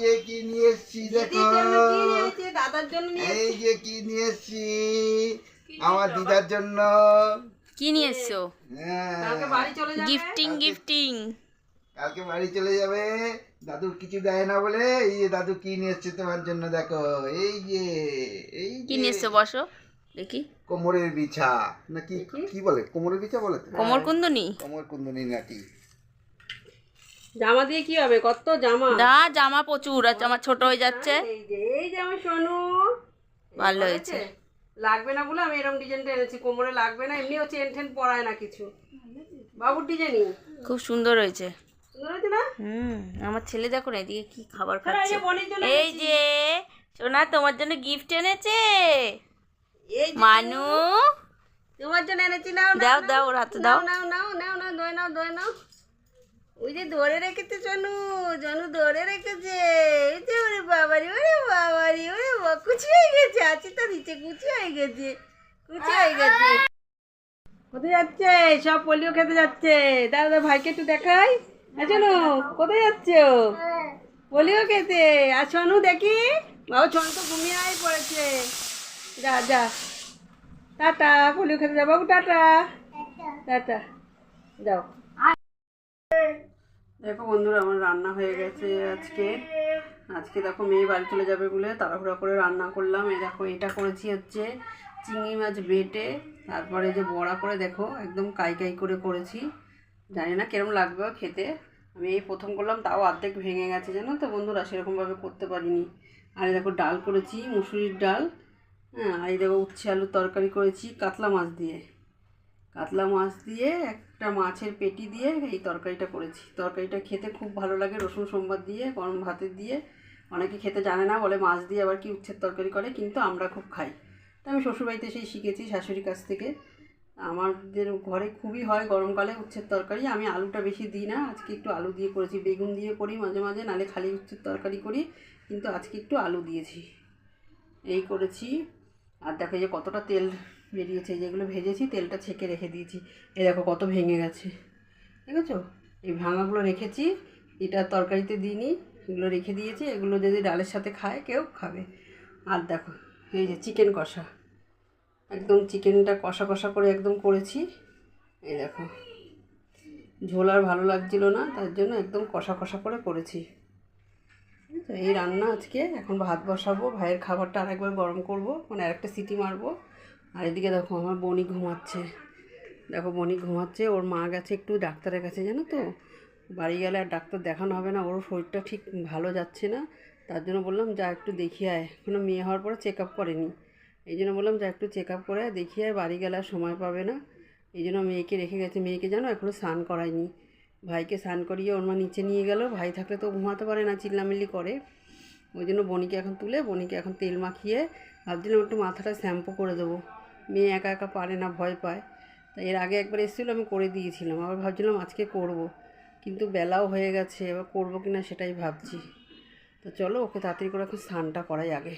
যে কি নিয়ে এসছি দেখো। দিদির জন্য এই যে কি নিয়ে এসছি? আমার দিদার জন্য। কি নিয়ে এসছো? হ্যাঁ। বাড়ি চলে গিফটিং গিফটিং কালকে বাড়ি চলে যাবে। দাদুর কিছু দেয় না বলে এই যে দাদু কি নিয়ে এসছে তোমার জন্য দেখো। এই যে এই কি নিয়ে এসছো বসো দেখি। কোমরের বিছা। নাকি কি বলে? কোমরের বিছা বলে কোমর কুন্দনি? কোমর কুন্দনি নাকি? জামা দিয়ে কি হবে? কত জামা? না জামা প্রচুর আর আমার ছোট হয়ে যাচ্ছে। এই যে এই যে আমার সোনু। ভালো হয়েছে। লাগবে না বলে আমি এরকম ডিজাইনটা এনেছি কোমরে লাগবে না এমনিও চেন টেন পরায় না কিছু। বাবুর ডিজাইনই খুব সুন্দর হয়েছে। সুন্দর হয়েছে না? হুম আমার ছেলে দেখো না এদিকে কি খাবার এই খাচ্ছে। এই যে সোনা তোমার জন্য গিফট এনেছে। এই মানু। তোমার জন্য এনেছি নাও দাও। দাও ওর হাতে দাও। নাও নাও নাও নাও ধরে নাও ধরে নাও। ওই যে ধরে রেখেছে জনু জনু ধরে রেখেছে। এই যে ওরে বাবারি ওরে বাবারি, ওরে কুচি হয়ে গেছে, আছি তো নিচে, কুচি হয়ে গেছে, কুচি হয়ে গেছে। কোথায় যাচ্ছে? সব পোলিও খেতে যাচ্ছে। দাদা ভাইকে একটু দেখাই। হ্যাঁ জানো, কোথায় যাচ্ছ পোলিও খেতে। আর সোনু, দেখি? বাবু, সোনু তো ঘুমিয়ে আয় পড়েছে। যা যা। টাটা, পোলিও খেতে যাও বাবু, টাটা। টাটা, যাও। দেখো বন্ধুরা, আমার রান্না হয়ে গেছে আজকে। আজকে দেখো মেয়ে বাড়ি চলে যাবে বলে তাড়াহুড়া করে রান্না করলাম। এই দেখো, এটা করেছি হচ্ছে চিংড়ি মাছ বেটে, তারপরে যে বড়া করে দেখো, একদম কাই কাই করে করেছি। জানি না কিরম লাগবে খেতে। আমি এই প্রথম করলাম, তাও অর্ধেক ভেঙে গেছে, জানো তো বন্ধুরা? সেরকমভাবে করতে পারিনি। আর দেখো ডাল করেছি, মুসুরির ডাল। হ্যাঁ আর এই দেখো উচ্ছে আলুর তরকারি করেছি, কাতলা মাছ দিয়ে। কাতলা মাছ দিয়ে, একটা মাছের পেটি দিয়ে এই তরকারিটা করেছি। তরকারিটা খেতে খুব ভালো লাগে, রসুন সোমবার দিয়ে, গরম ভাতে দিয়ে। অনেকে খেতে জানে না, বলে মাছ দিয়ে আবার কি উচ্ছের তরকারি করে, কিন্তু আমরা খুব খাই। তা আমি শ্বশুরবাড়িতে সেই শিখেছি শাশুড়ির কাছ থেকে। আমাদের ঘরে খুবই হয় গরমকালে উচ্ছের তরকারি, আমি আলুটা বেশি দিই না, আজকে একটু আলু দিয়ে করেছি, বেগুন দিয়ে করি মাঝে মাঝে, নালে খালি উচ্ছের তরকারি করি, কিন্তু আজকে একটু আলু দিয়েছি। এই করেছি। আর দেখো যে কতটা তেল বেরিয়েছে যেগুলো ভেজেছি তেলটা ছেঁকে রেখে দিয়েছি। এ দেখো কত ভেঙে গেছে। দেখেছ? এই ভাঙাগুলো রেখেছি, এটা তরকারিতে দিইনি, এগুলো রেখে দিয়েছি, এগুলো যদি ডালের সাথে খায়, কেউ খাবে। আর দেখো, এই যে চিকেন কষা। একদম চিকেনটা কষা কষা করে একদম করেছি। এই দেখো, ঝোল আর ভালো লাগছিল না, তার জন্য একদম কষা কষা করে করেছি। এই রান্না আজকে, এখন ভাত বসাবো, ভাইয়ের খাবারটা আরেকবার গরম করব মানে আরেকটা সিটি মারবো। আর এদিকে দেখো আমার বনি ঘুমাচ্ছে। দেখো বনি ঘুমাচ্ছে, ওর মা গেছে একটু ডাক্তারের কাছে, জানো তো? বাড়ি গেলে আর ডাক্তার দেখানো হবে না, ওর শরীরটা ঠিক ভালো যাচ্ছে না। তার জন্য বললাম, যা একটু দেখিয়ে আয়। এখনও মেয়ে হওয়ার পরে চেক আপ করেনি। এই জন্য বললাম, যা একটু চেক আপ করে দেখিয়ে আয়, বাড়ি গেলে আর সময় পাবে না। এই জন্য মেয়েকে রেখে গেছে। মেয়েকে জানো এখনও স্নান করায়নি। ভাইকে স্নান করিয়ে ওর মা নিচে নিয়ে গেল। ভাই থাকলে তো ঘুমাতে পারে না, চিল্লামিল্লি করে। ওই জন্য বনিকে এখন তুলে, বনিকে এখন তেল মাখিয়ে, ভাবছিলাম একটু মাথাটা শ্যাম্পু করে দেবো। মেয়ে একা একা পারে না, ভয় পায়। তাই এর আগে একবার এসেছিল, আমি করে দিয়েছিলাম। আবার ভাবছিলাম আজকে করব। কিন্তু বেলাও হয়ে গেছে, এবার করব কি না সেটাই ভাবছি। তো চলো, ওকে তাড়াতাড়ি করে এখন স্নানটা করাই আগে।